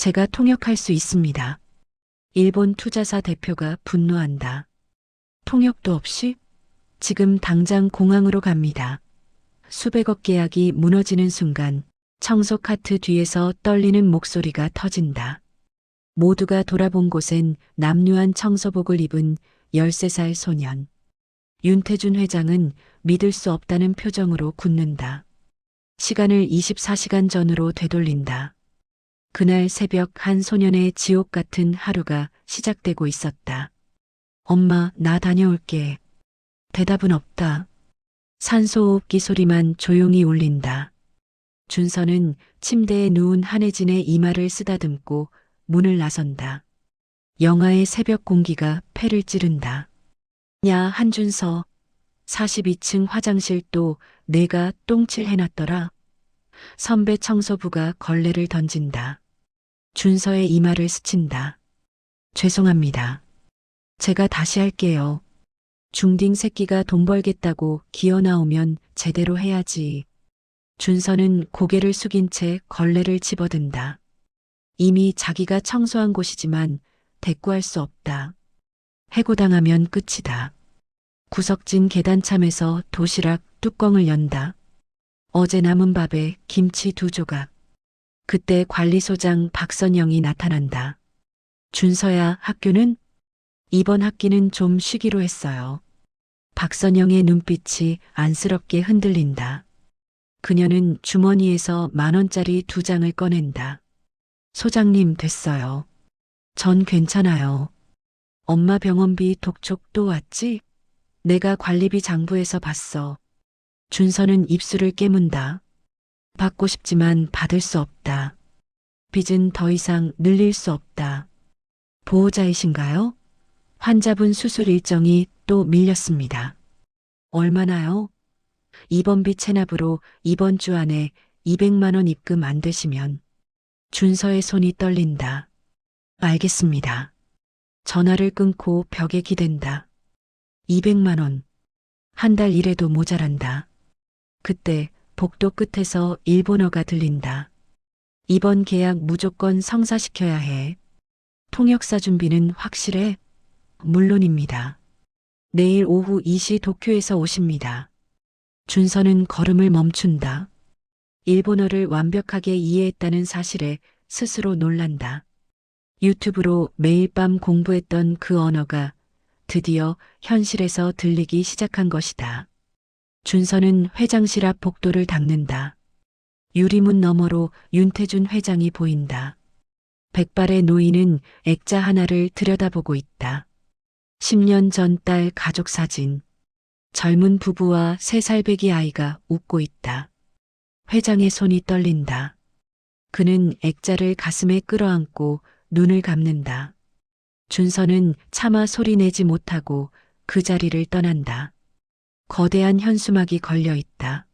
제가 통역할 수 있습니다. 일본 투자사 대표가 분노한다. 통역도 없이 지금 당장 공항으로 갑니다. 수백억 계약이 무너지는 순간 청소 카트 뒤에서 떨리는 목소리가 터진다. 모두가 돌아본 곳엔 남루한 청소복을 입은 13살 소년. 윤태준 회장은 믿을 수 없다는 표정으로 굳는다. 시간을 24시간 전으로 되돌린다. 그날 새벽 한 소년의 지옥 같은 하루가 시작되고 있었다. 엄마, 나 다녀올게. 대답은 없다. 산소호흡기 소리만 조용히 울린다. 준서는 침대에 누운 한혜진의 이마를 쓰다듬고 문을 나선다. 영하의 새벽 공기가 폐를 찌른다. 야, 한준서. 42층 화장실 또 내가 똥칠 해놨더라. 선배 청소부가 걸레를 던진다. 준서의 이마를 스친다. 죄송합니다. 제가 다시 할게요. 중딩 새끼가 돈 벌겠다고 기어 나오면 제대로 해야지. 준서는 고개를 숙인 채 걸레를 집어든다. 이미 자기가 청소한 곳이지만 대꾸할 수 없다. 해고당하면 끝이다. 구석진 계단참에서 도시락 뚜껑을 연다. 어제 남은 밥에 김치 두 조각. 그때 관리소장 박선영이 나타난다. 준서야 학교는? 이번 학기는 좀 쉬기로 했어요. 박선영의 눈빛이 안쓰럽게 흔들린다. 그녀는 주머니에서 만 원짜리 두 장을 꺼낸다. 소장님 됐어요. 전 괜찮아요. 엄마 병원비 독촉 또 왔지? 내가 관리비 장부에서 봤어. 준서는 입술을 깨문다. 받고 싶지만 받을 수 없다. 빚은 더 이상 늘릴 수 없다. 보호자이신가요? 환자분 수술 일정이 또 밀렸습니다. 얼마나요? 입원비 체납으로 이번 주 안에 200만 원 입금 안 되시면 준서의 손이 떨린다. 알겠습니다. 전화를 끊고 벽에 기댄다. 200만 원. 한 달 일해도 모자란다. 그때 복도 끝에서 일본어가 들린다. 이번 계약 무조건 성사시켜야 해. 통역사 준비는 확실해? 물론입니다. 내일 오후 2시 도쿄에서 오십니다. 준서는 걸음을 멈춘다. 일본어를 완벽하게 이해했다는 사실에 스스로 놀란다. 유튜브로 매일 밤 공부했던 그 언어가 드디어 현실에서 들리기 시작한 것이다. 준서는 회장실 앞 복도를 닦는다. 유리문 너머로 윤태준 회장이 보인다. 백발의 노인은 액자 하나를 들여다보고 있다. 10년 전 딸 가족 사진. 젊은 부부와 세 살배기 아이가 웃고 있다. 회장의 손이 떨린다. 그는 액자를 가슴에 끌어안고 눈을 감는다. 준서는 차마 소리 내지 못하고 그 자리를 떠난다. 거대한 현수막이 걸려 있다.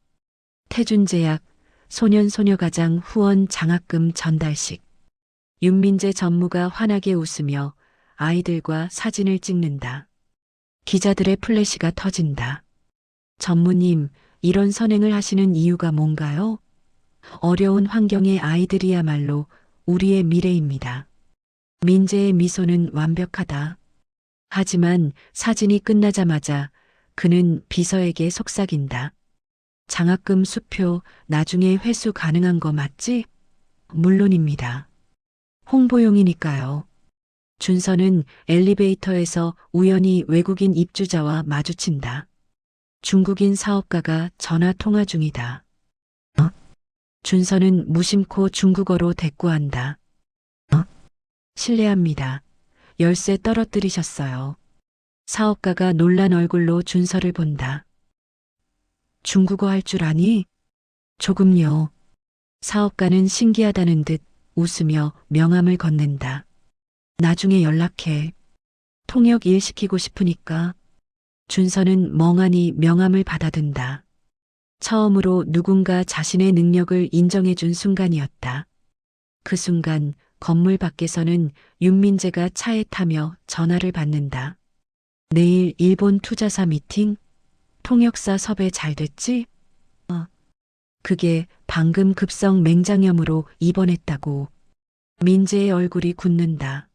태준제약 소년소녀가장 후원 장학금 전달식. 윤민재 전무가 환하게 웃으며 아이들과 사진을 찍는다. 기자들의 플래시가 터진다. 전무님, 이런 선행을 하시는 이유가 뭔가요? 어려운 환경의 아이들이야말로 우리의 미래입니다. 민재의 미소는 완벽하다. 하지만 사진이 끝나자마자 그는 비서에게 속삭인다. 장학금 수표 나중에 회수 가능한 거 맞지? 물론입니다. 홍보용이니까요. 준서는 엘리베이터에서 우연히 외국인 입주자와 마주친다. 중국인 사업가가 전화 통화 중이다. 어? 준서는 무심코 중국어로 대꾸한다. 어? 실례합니다. 열쇠 떨어뜨리셨어요. 사업가가 놀란 얼굴로 준서를 본다. 중국어 할 줄 아니? 조금요. 사업가는 신기하다는 듯 웃으며 명함을 건넨다. 나중에 연락해. 통역 일 시키고 싶으니까. 준서는 멍하니 명함을 받아든다. 처음으로 누군가 자신의 능력을 인정해준 순간이었다. 그 순간 건물 밖에서는 윤민재가 차에 타며 전화를 받는다. 내일 일본 투자사 미팅? 통역사 섭외 잘 됐지? 어. 그게 방금 급성 맹장염으로 입원했다고. 민재의 얼굴이 굳는다.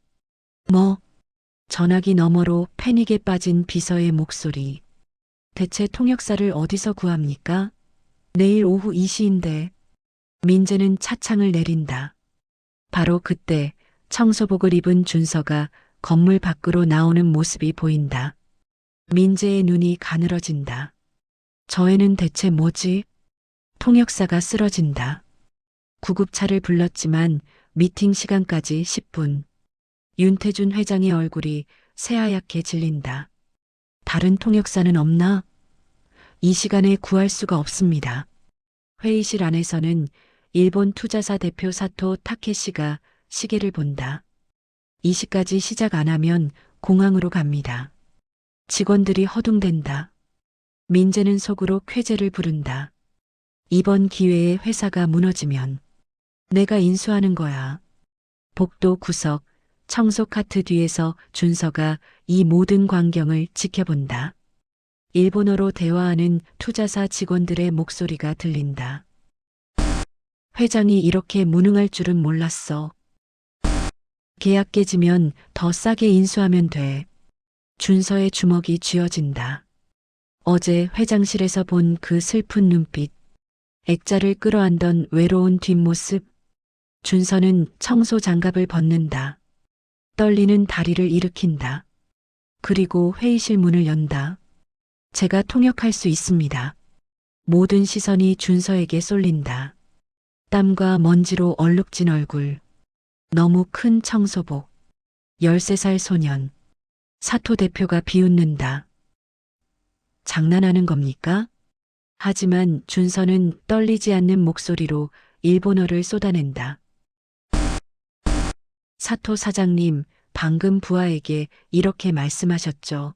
뭐? 전화기 너머로 패닉에 빠진 비서의 목소리. 대체 통역사를 어디서 구합니까? 내일 오후 2시인데. 민재는 차창을 내린다. 바로 그때 청소복을 입은 준서가 건물 밖으로 나오는 모습이 보인다. 민재의 눈이 가늘어진다. 저 애는 대체 뭐지? 통역사가 쓰러진다. 구급차를 불렀지만 미팅 시간까지 10분. 윤태준 회장의 얼굴이 새하얗게 질린다. 다른 통역사는 없나? 이 시간에 구할 수가 없습니다. 회의실 안에서는 일본 투자사 대표 사토 타케시가 시계를 본다. 2시까지 시작 안 하면 공항으로 갑니다. 직원들이 허둥댄다. 민재는 속으로 쾌재를 부른다. 이번 기회에 회사가 무너지면 내가 인수하는 거야. 복도 구석, 청소 카트 뒤에서 준서가 이 모든 광경을 지켜본다. 일본어로 대화하는 투자사 직원들의 목소리가 들린다. 회장이 이렇게 무능할 줄은 몰랐어. 계약 깨지면 더 싸게 인수하면 돼. 준서의 주먹이 쥐어진다. 어제 회장실에서 본 그 슬픈 눈빛, 액자를 끌어안던 외로운 뒷모습, 준서는 청소 장갑을 벗는다. 떨리는 다리를 일으킨다. 그리고 회의실 문을 연다. 제가 통역할 수 있습니다. 모든 시선이 준서에게 쏠린다. 땀과 먼지로 얼룩진 얼굴. 너무 큰 청소복. 13살 소년. 사토 대표가 비웃는다. 장난하는 겁니까? 하지만 준서는 떨리지 않는 목소리로 일본어를 쏟아낸다. 사토 사장님, 방금 부하에게 이렇게 말씀하셨죠.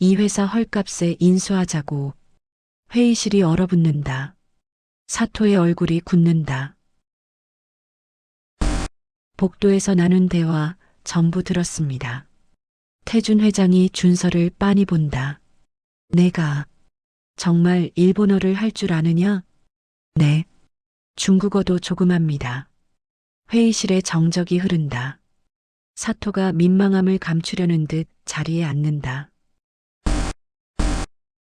이 회사 헐값에 인수하자고. 회의실이 얼어붙는다. 사토의 얼굴이 굳는다. 복도에서 나눈 대화 전부 들었습니다. 태준 회장이 준서를 빤히 본다. 내가 정말 일본어를 할 줄 아느냐? 네. 중국어도 조금 합니다. 회의실에 정적이 흐른다. 사토가 민망함을 감추려는 듯 자리에 앉는다.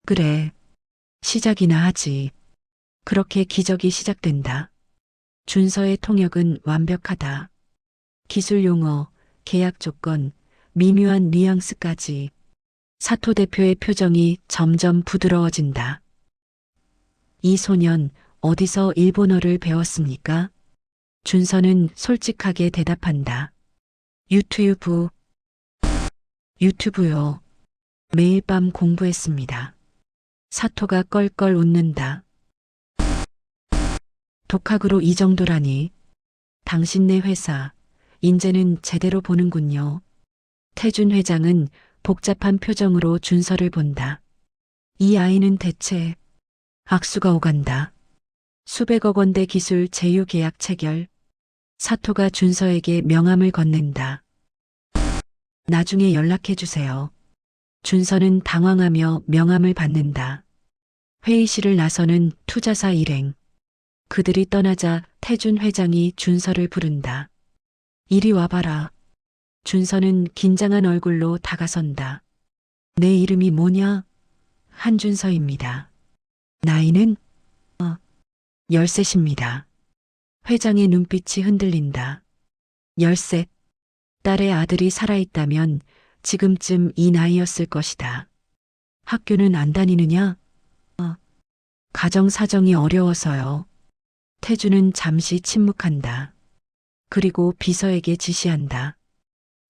그래. 시작이나 하지. 그렇게 기적이 시작된다. 준서의 통역은 완벽하다. 기술 용어, 계약 조건, 미묘한 뉘앙스까지. 사토 대표의 표정이 점점 부드러워진다. 이 소년 어디서 일본어를 배웠습니까? 준서는 솔직하게 대답한다. 유튜브. 유튜브요. 매일 밤 공부했습니다. 사토가 껄껄 웃는다. 독학으로 이 정도라니. 당신 네 회사, 인제는 제대로 보는군요. 태준 회장은 복잡한 표정으로 준서를 본다. 이 아이는 대체 악수가 오간다. 수백억 원대 기술 제휴 계약 체결. 사토가 준서에게 명함을 건넨다. 나중에 연락해 주세요. 준서는 당황하며 명함을 받는다. 회의실을 나서는 투자사 일행. 그들이 떠나자 태준 회장이 준서를 부른다. 이리 와봐라. 준서는 긴장한 얼굴로 다가선다. 내 이름이 뭐냐? 한준서입니다. 나이는? 어, 열셋입니다. 회장의 눈빛이 흔들린다. 열셋. 딸의 아들이 살아있다면 지금쯤 이 나이였을 것이다. 학교는 안 다니느냐? 어, 가정 사정이 어려워서요. 태주는 잠시 침묵한다. 그리고 비서에게 지시한다.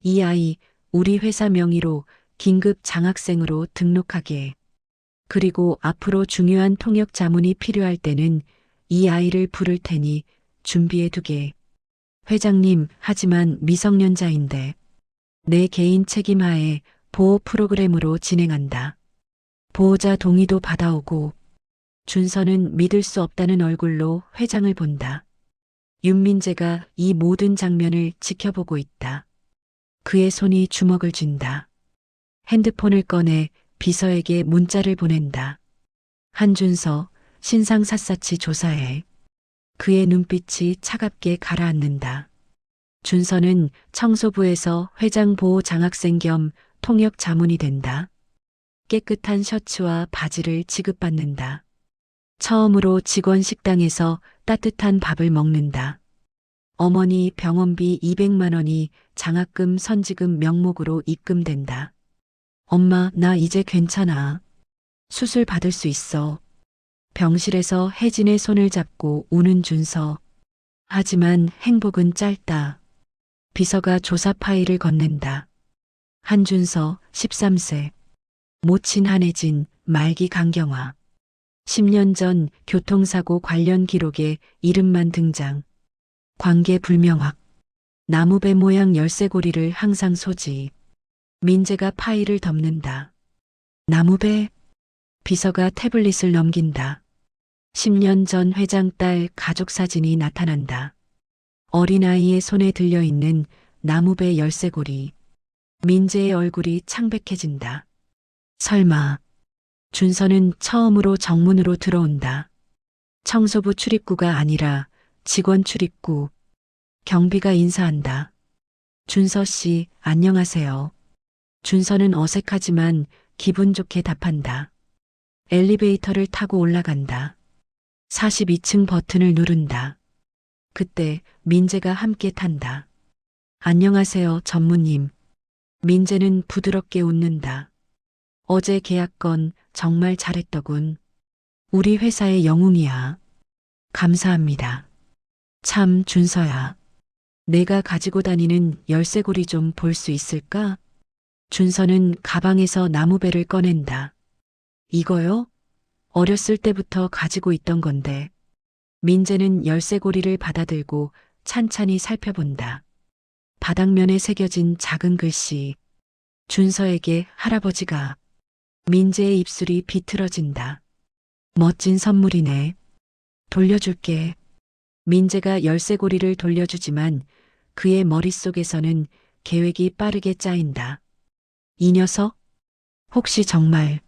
이 아이 우리 회사 명의로 긴급 장학생으로 등록하게. 해. 그리고 앞으로 중요한 통역 자문이 필요할 때는 이 아이를 부를 테니 준비해 두게. 회장님, 하지만 미성년자인데 내 개인 책임하에 보호 프로그램으로 진행한다. 보호자 동의도 받아오고 준서는 믿을 수 없다는 얼굴로 회장을 본다. 윤민재가 이 모든 장면을 지켜보고 있다. 그의 손이 주먹을 쥔다. 핸드폰을 꺼내 비서에게 문자를 보낸다. 한준서, 신상 샅샅이 조사해. 그의 눈빛이 차갑게 가라앉는다. 준서는 청소부에서 회장 보호 장학생 겸 통역 자문이 된다. 깨끗한 셔츠와 바지를 지급받는다. 처음으로 직원 식당에서 따뜻한 밥을 먹는다. 어머니 병원비 200만 원이 장학금 선지금 명목으로 입금된다. 엄마, 나 이제 괜찮아. 수술 받을 수 있어. 병실에서 혜진의 손을 잡고 우는 준서. 하지만 행복은 짧다. 비서가 조사 파일을 건넨다. 한준서, 13세. 모친 한혜진, 말기 강경화. 10년 전 교통사고 관련 기록에 이름만 등장. 관계 불명확. 나무배 모양 열쇠고리를 항상 소지. 민재가 파일을 덮는다. 나무배. 비서가 태블릿을 넘긴다. 10년 전 회장 딸 가족 사진이 나타난다. 어린아이의 손에 들려있는 나무배 열쇠고리. 민재의 얼굴이 창백해진다. 설마. 준서는 처음으로 정문으로 들어온다. 청소부 출입구가 아니라 직원 출입구. 경비가 인사한다. 준서 씨, 안녕하세요. 준서는 어색하지만 기분 좋게 답한다. 엘리베이터를 타고 올라간다. 42층 버튼을 누른다. 그때 민재가 함께 탄다. 안녕하세요, 전무님. 민재는 부드럽게 웃는다. 어제 계약건 정말 잘했더군. 우리 회사의 영웅이야. 감사합니다. 참, 준서야. 내가 가지고 다니는 열쇠고리 좀 볼 수 있을까? 준서는 가방에서 나무배를 꺼낸다. 이거요? 어렸을 때부터 가지고 있던 건데. 민재는 열쇠고리를 받아들고 찬찬히 살펴본다. 바닥면에 새겨진 작은 글씨. 준서에게 할아버지가. 민재의 입술이 비틀어진다. 멋진 선물이네. 돌려줄게. 민재가 열쇠고리를 돌려주지만 그의 머릿속에서는 계획이 빠르게 짜인다. 이 녀석? 혹시 정말?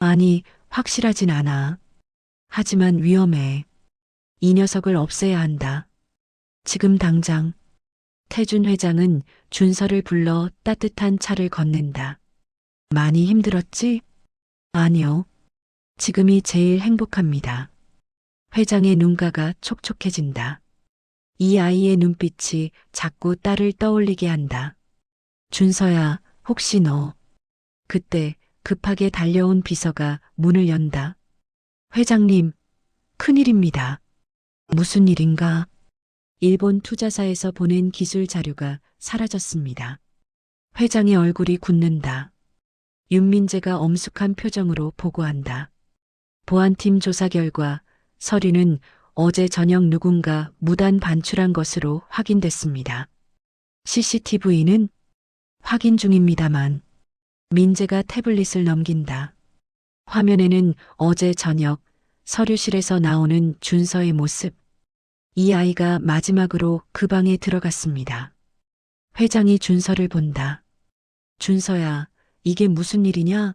아니, 확실하진 않아. 하지만 위험해. 이 녀석을 없애야 한다. 지금 당장. 태준 회장은 준서를 불러 따뜻한 차를 건넨다. 많이 힘들었지? 아니요. 지금이 제일 행복합니다. 회장의 눈가가 촉촉해진다. 이 아이의 눈빛이 자꾸 딸을 떠올리게 한다. 준서야, 혹시 너. 그때 급하게 달려온 비서가 문을 연다. 회장님, 큰일입니다. 무슨 일인가? 일본 투자사에서 보낸 기술 자료가 사라졌습니다. 회장의 얼굴이 굳는다. 윤민재가 엄숙한 표정으로 보고한다. 보안팀 조사 결과 서류는 어제 저녁 누군가 무단 반출한 것으로 확인됐습니다. CCTV는 확인 중입니다만 민재가 태블릿을 넘긴다. 화면에는 어제 저녁 서류실에서 나오는 준서의 모습. 이 아이가 마지막으로 그 방에 들어갔습니다. 회장이 준서를 본다. 준서야, 이게 무슨 일이냐?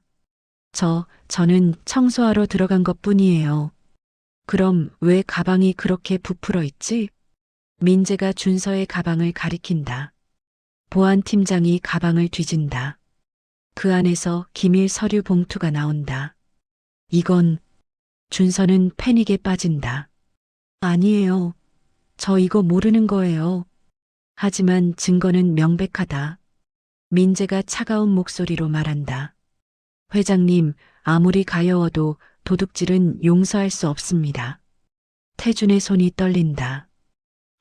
저, 저는 청소하러 들어간 것 뿐이에요. 그럼 왜 가방이 그렇게 부풀어 있지? 민재가 준서의 가방을 가리킨다. 보안팀장이 가방을 뒤진다. 그 안에서 기밀 서류 봉투가 나온다. 이건 준서는 패닉에 빠진다. 아니에요. 저 이거 모르는 거예요. 하지만 증거는 명백하다. 민재가 차가운 목소리로 말한다. 회장님, 아무리 가여워도 도둑질은 용서할 수 없습니다. 태준의 손이 떨린다.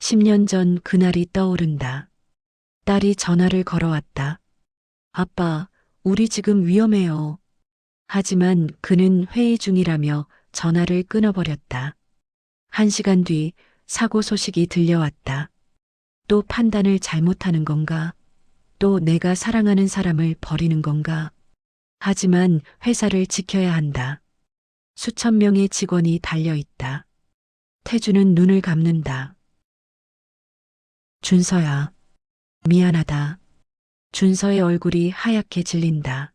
10년 전 그날이 떠오른다. 딸이 전화를 걸어왔다. 아빠, 우리 지금 위험해요. 하지만 그는 회의 중이라며 전화를 끊어버렸다. 한 시간 뒤 사고 소식이 들려왔다. 또 판단을 잘못하는 건가? 또 내가 사랑하는 사람을 버리는 건가? 하지만 회사를 지켜야 한다. 수천 명의 직원이 달려 있다. 태주는 눈을 감는다. 준서야. 미안하다. 준서의 얼굴이 하얗게 질린다.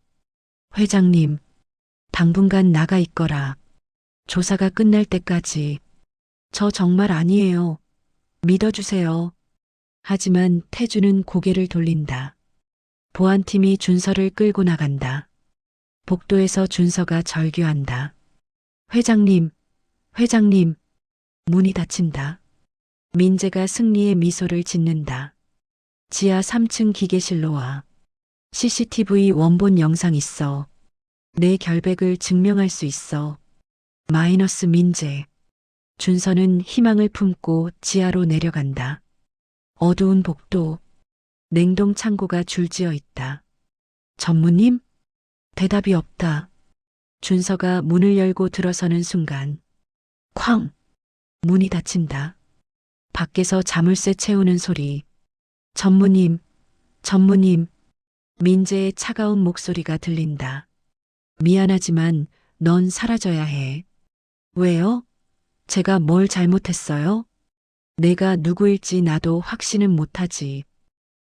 회장님, 당분간 나가 있거라. 조사가 끝날 때까지. 저 정말 아니에요. 믿어주세요. 하지만 태주는 고개를 돌린다. 보안팀이 준서를 끌고 나간다. 복도에서 준서가 절규한다. 회장님, 회장님, 문이 닫힌다. 민재가 승리의 미소를 짓는다. 지하 3층 기계실로 와. CCTV 원본 영상 있어. 내 결백을 증명할 수 있어. 마이너스 민재. 준서는 희망을 품고 지하로 내려간다. 어두운 복도. 냉동 창고가 줄지어 있다. 전무님? 대답이 없다. 준서가 문을 열고 들어서는 순간. 쾅! 문이 닫힌다. 밖에서 자물쇠 채우는 소리. 전무님, 전무님. 민재의 차가운 목소리가 들린다. 미안하지만 넌 사라져야 해. 왜요? 제가 뭘 잘못했어요? 내가 누구일지 나도 확신은 못하지.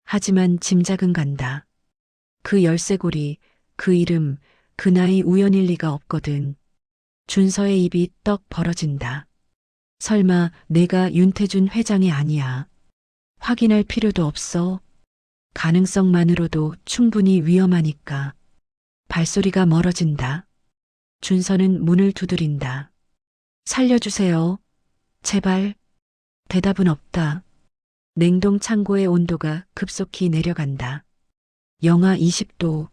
하지만 짐작은 간다. 그 열쇠고리, 그 이름, 그 나이 우연일 리가 없거든. 준서의 입이 떡 벌어진다. 설마 내가 윤태준 회장이 아니야. 확인할 필요도 없어. 가능성만으로도 충분히 위험하니까. 발소리가 멀어진다. 준서는 문을 두드린다. 살려주세요. 제발. 대답은 없다. 냉동 창고의 온도가 급속히 내려간다. 영하 20도.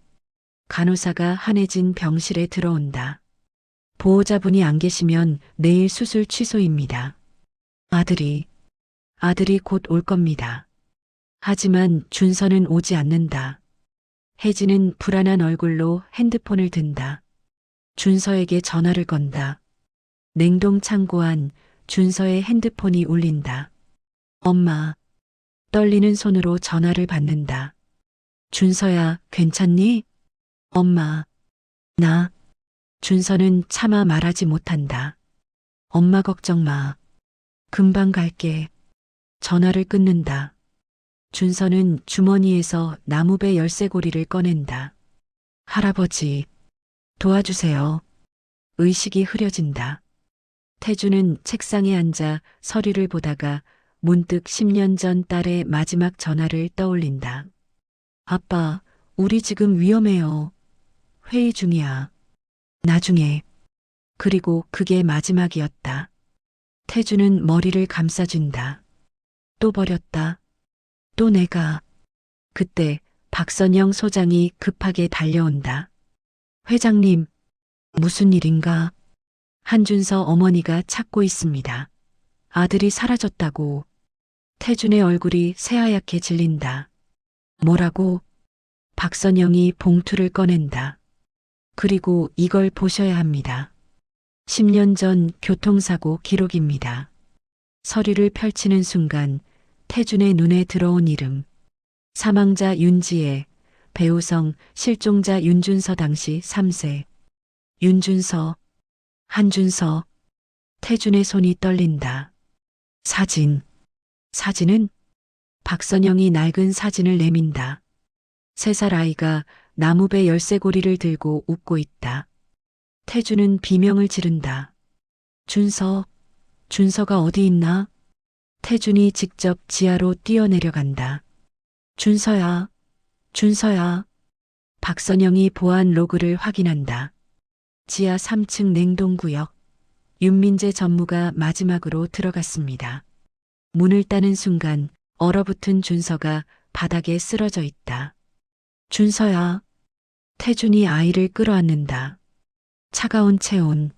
간호사가 한해진 병실에 들어온다. 보호자분이 안 계시면 내일 수술 취소입니다. 아들이, 아들이 곧 올 겁니다. 하지만 준서는 오지 않는다. 혜진은 불안한 얼굴로 핸드폰을 든다. 준서에게 전화를 건다. 냉동 창고 안 준서의 핸드폰이 울린다. 엄마. 떨리는 손으로 전화를 받는다. 준서야, 괜찮니? 엄마. 나. 준서는 차마 말하지 못한다. 엄마 걱정 마. 금방 갈게. 전화를 끊는다. 준서는 주머니에서 나무배 열쇠고리를 꺼낸다. 할아버지, 도와주세요. 의식이 흐려진다. 태주는 책상에 앉아 서류를 보다가 문득 10년 전 딸의 마지막 전화를 떠올린다. 아빠, 우리 지금 위험해요. 회의 중이야. 나중에. 그리고 그게 마지막이었다. 태주는 머리를 감싸준다. 또 버렸다. 또 내가. 그때 박선영 소장이 급하게 달려온다. 회장님, 무슨 일인가? 한준서 어머니가 찾고 있습니다. 아들이 사라졌다고. 태준의 얼굴이 새하얗게 질린다. 뭐라고? 박선영이 봉투를 꺼낸다. 그리고 이걸 보셔야 합니다. 10년 전 교통사고 기록입니다. 서류를 펼치는 순간 태준의 눈에 들어온 이름. 사망자 윤지혜, 배우성 실종자 윤준서 당시 3세. 윤준서, 한준서, 태준의 손이 떨린다. 사진. 사진은 박선영이 낡은 사진을 내민다. 세 살 아이가 나무배 열쇠고리를 들고 웃고 있다. 태주는 비명을 지른다. 준서, 준서가 어디 있나? 태준이 직접 지하로 뛰어내려간다. 준서야, 준서야. 박선영이 보안 로그를 확인한다. 지하 3층 냉동구역. 윤민재 전무가 마지막으로 들어갔습니다. 문을 따는 순간 얼어붙은 준서가 바닥에 쓰러져 있다. 준서야. 태준이 아이를 끌어안는다. 차가운 체온.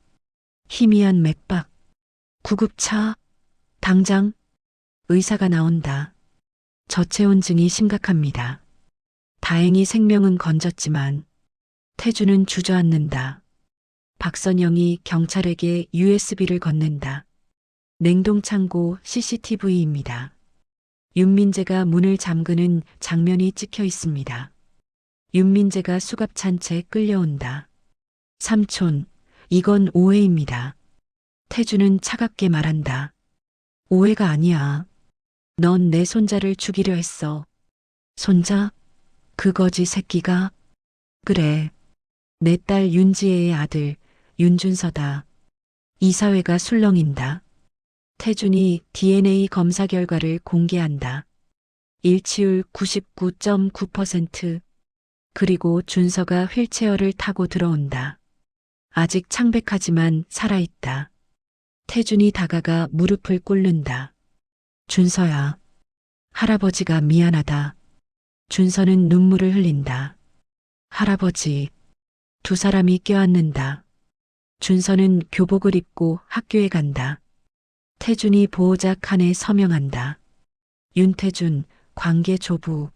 희미한 맥박. 구급차. 당장. 의사가 나온다. 저체온증이 심각합니다. 다행히 생명은 건졌지만 태주는 주저앉는다. 박선영이 경찰에게 USB를 건넨다. 냉동창고 CCTV입니다. 윤민재가 문을 잠그는 장면이 찍혀 있습니다. 윤민재가 수갑찬 채 끌려온다. 삼촌, 이건 오해입니다. 태주는 차갑게 말한다. 오해가 아니야. 넌 내 손자를 죽이려 했어. 손자? 그 거지 새끼가? 그래. 내 딸 윤지혜의 아들, 윤준서다. 이사회가 술렁인다. 태준이 DNA 검사 결과를 공개한다. 일치율 99.9%. 그리고 준서가 휠체어를 타고 들어온다. 아직 창백하지만 살아있다. 태준이 다가가 무릎을 꿇는다. 준서야. 할아버지가 미안하다. 준서는 눈물을 흘린다. 할아버지. 두 사람이 껴안는다. 준서는 교복을 입고 학교에 간다. 태준이 보호자 칸에 서명한다. 윤태준, 관계 조부.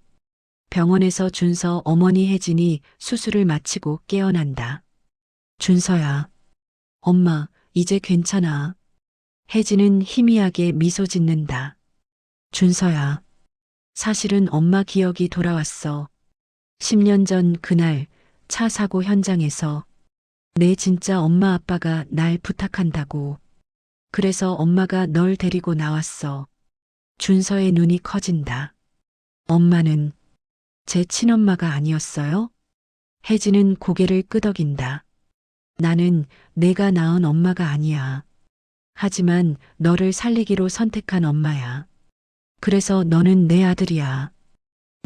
병원에서 준서 어머니 혜진이 수술을 마치고 깨어난다. 준서야. 엄마, 이제 괜찮아. 혜진은 희미하게 미소 짓는다. 준서야. 사실은 엄마 기억이 돌아왔어. 10년 전 그날 차 사고 현장에서 내 진짜 엄마 아빠가 날 부탁한다고. 그래서 엄마가 널 데리고 나왔어. 준서의 눈이 커진다. 엄마는 제 친엄마가 아니었어요? 혜진은 고개를 끄덕인다. 나는 내가 낳은 엄마가 아니야. 하지만 너를 살리기로 선택한 엄마야. 그래서 너는 내 아들이야.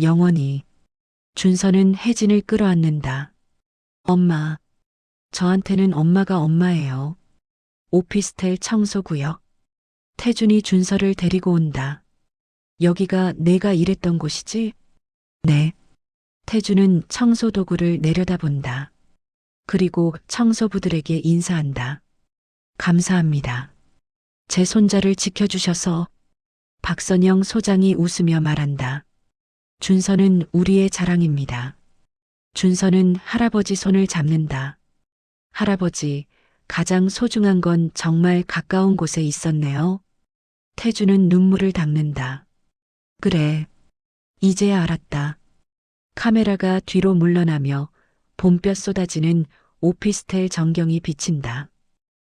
영원히. 준서는 혜진을 끌어안는다. 엄마. 저한테는 엄마가 엄마예요. 오피스텔 청소구역. 태준이 준서를 데리고 온다. 여기가 내가 일했던 곳이지? 네. 태준은 청소 도구를 내려다본다. 그리고 청소부들에게 인사한다. 감사합니다. 제 손자를 지켜주셔서 박선영 소장이 웃으며 말한다. 준서는 우리의 자랑입니다. 준서는 할아버지 손을 잡는다. 할아버지, 가장 소중한 건 정말 가까운 곳에 있었네요. 태주는 눈물을 닦는다. 그래. 이제야 알았다. 카메라가 뒤로 물러나며 봄볕 쏟아지는 오피스텔 전경이 비친다.